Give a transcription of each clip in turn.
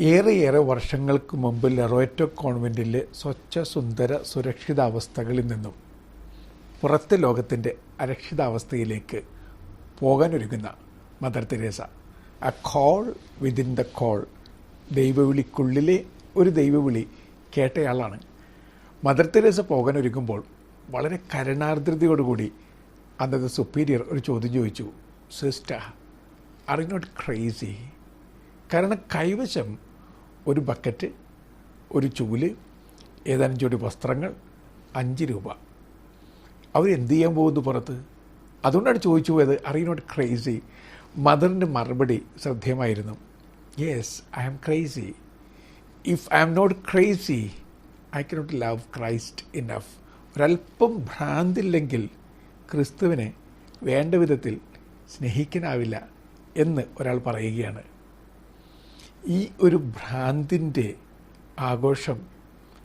ഏറെയേറെ വർഷങ്ങൾക്ക് മുമ്പ് ലെറോറ്റോ കോൺവെന്റിലെ സ്വച്ഛ സുന്ദര സുരക്ഷിതാവസ്ഥകളിൽ നിന്നും പുറത്തെ ലോകത്തിന്റെ അരക്ഷിതാവസ്ഥയിലേക്ക് പോകാനൊരുങ്ങുന്ന Mother Teresa. A call within the call ദൈവവിളിക്കുള്ളിലെ ഒരു ദൈവവിളി കേട്ടയാളാണ്. മദർ തെരേസ പോകാനൊരുങ്ങുമ്പോൾ വളരെ കരുണാർദ്രതയോടുകൂടി അന്നത്തെ സുപ്പീരിയർ ഒരു ചോദ്യം ചോദിച്ചു സിസ്റ്റർ ആർ നോട്ട് ക്രേസി കാരണം കൈവശം ഒരു ബക്കറ്റ് ഒരു ചൂൽ ഏതാനും ജോഡി വസ്ത്രങ്ങൾ അഞ്ച് രൂപ. അവരെന്ത് ചെയ്യാൻ പോകുന്നു പുറത്ത്? അതുകൊണ്ടാണ് ചോദിച്ചു പോയത്. ആർ നോട്ട് ക്രേസി മദറിന്റെ മറുപടി ശ്രദ്ധേയമായിരുന്നു. Yes I am crazy if I am not crazy I cannot love Christ enough ഒരല്പം ഭ്രാന്തില്ലെങ്കിൽ ക്രിസ്തുവിനെ വേണ്ട വിധത്തിൽ സ്നേഹിക്കാനാവില്ല എന്ന് ഒരാൾ പറയുകയാണ്. ഈ ഒരു ഭ്രാന്തിന്റെ ആഘോഷം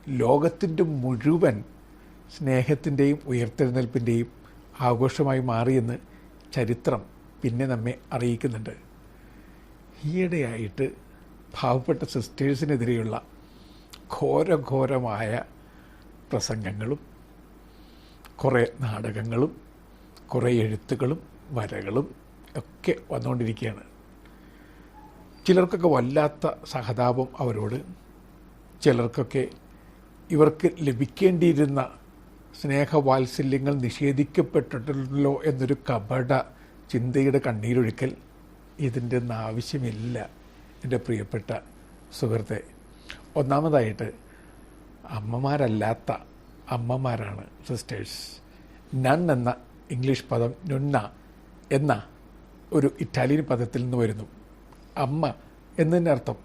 ലോകത്തിന്റെ മുഴുവൻ സ്നേഹത്തിന്റെയും ഉയർത്തെഴുന്നേൽപ്പിന്റെയും ആഘോഷമായി മാറിയെന്ന് ചരിത്രം പിന്നെ നമ്മെ അറിയിക്കുന്നുണ്ട്. ഈയിടെയായിട്ട് പാവപ്പെട്ട സിസ്റ്റേഴ്സിനെതിരെയുള്ള ഘോരഘോരമായ പ്രസംഗങ്ങളും കുറേ നാടകങ്ങളും കുറേ എഴുത്തുകളും വരകളും ഒക്കെ വന്നുകൊണ്ടിരിക്കുകയാണ്. ചിലർക്കൊക്കെ വല്ലാത്ത സഹതാപം അവരോട്. ചിലർക്കൊക്കെ ഇവർക്ക് ലഭിക്കേണ്ടിയിരുന്ന സ്നേഹവാത്സല്യങ്ങൾ നിഷേധിക്കപ്പെട്ടിട്ടുണ്ടല്ലോ എന്നൊരു കപട ചിന്തയുടെ കണ്ണീരൊഴുക്കൽ ഇതിന്റെ ഒന്നും ആവശ്യമില്ല. എന്റെ പ്രിയപ്പെട്ട സുഹൃത്തെ ഒന്നാമതായിട്ട് അമ്മമാരല്ലാത്ത അമ്മമാരാണ് സിസ്റ്റേഴ്സ് നൺ എന്ന ഇംഗ്ലീഷ് പദം നുണ്ണ എന്ന ഒരു ഇറ്റാലിയൻ പദത്തിൽ നിന്ന് വരുന്നു. അമ്മ എന്നതിന്റെ അർത്ഥം.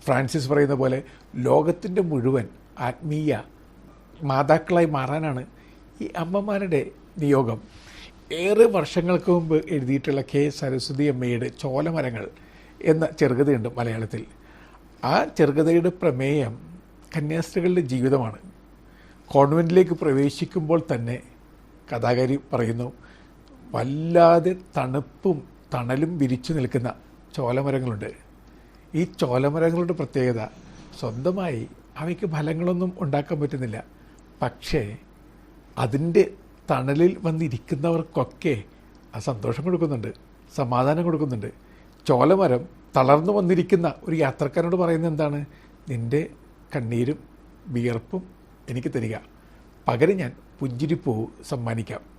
ഫ്രാൻസിസ് പറയുന്ന പോലെ ലോകത്തിന്റെ മുഴുവൻ ആത്മീയ മാതാക്കളായി മാറാനാണ് ഈ അമ്മമാരുടെ നിയോഗം. ഏറെ വർഷങ്ങൾക്ക് മുമ്പ് എഴുതിയിട്ടുള്ള കെ സരസ്വതി അമ്മയുടെ ചോലമരങ്ങൾ എന്ന ചെറുകഥയുണ്ട് മലയാളത്തിൽ. ആ ചെറുകഥയുടെ പ്രമേയം കന്യാസ്ത്രീകളുടെ ജീവിതമാണ്. കോൺവെന്റിലേക്ക് പ്രവേശിക്കുമ്പോൾ തന്നെ കഥാകാരി പറയുന്നു വല്ലാതെ തണുപ്പും തണലും വിരിച്ചു നിൽക്കുന്ന ചോലമരങ്ങളുണ്ട്. ഈ ചോലമരങ്ങളുടെ പ്രത്യേകത സ്വന്തമായി അവയ്ക്ക് ഫലങ്ങളൊന്നും ഉണ്ടാക്കാൻ പറ്റുന്നില്ല. പക്ഷേ അതിന്റെ തണലിൽ വന്നിരിക്കുന്നവർക്കൊക്കെ ആ സന്തോഷം കൊടുക്കുന്നുണ്ട് സമാധാനം കൊടുക്കുന്നുണ്ട്. ചോലമരം തളർന്നു വന്നിരിക്കുന്ന ഒരു യാത്രക്കാരനോട് പറയുന്നത് എന്താണ്? നിന്റെ കണ്ണീരും വിയർപ്പും എനിക്ക് തരിക. പകരം ഞാൻ പുഞ്ചിരിപ്പൂ സമ്മാനിക്കാം.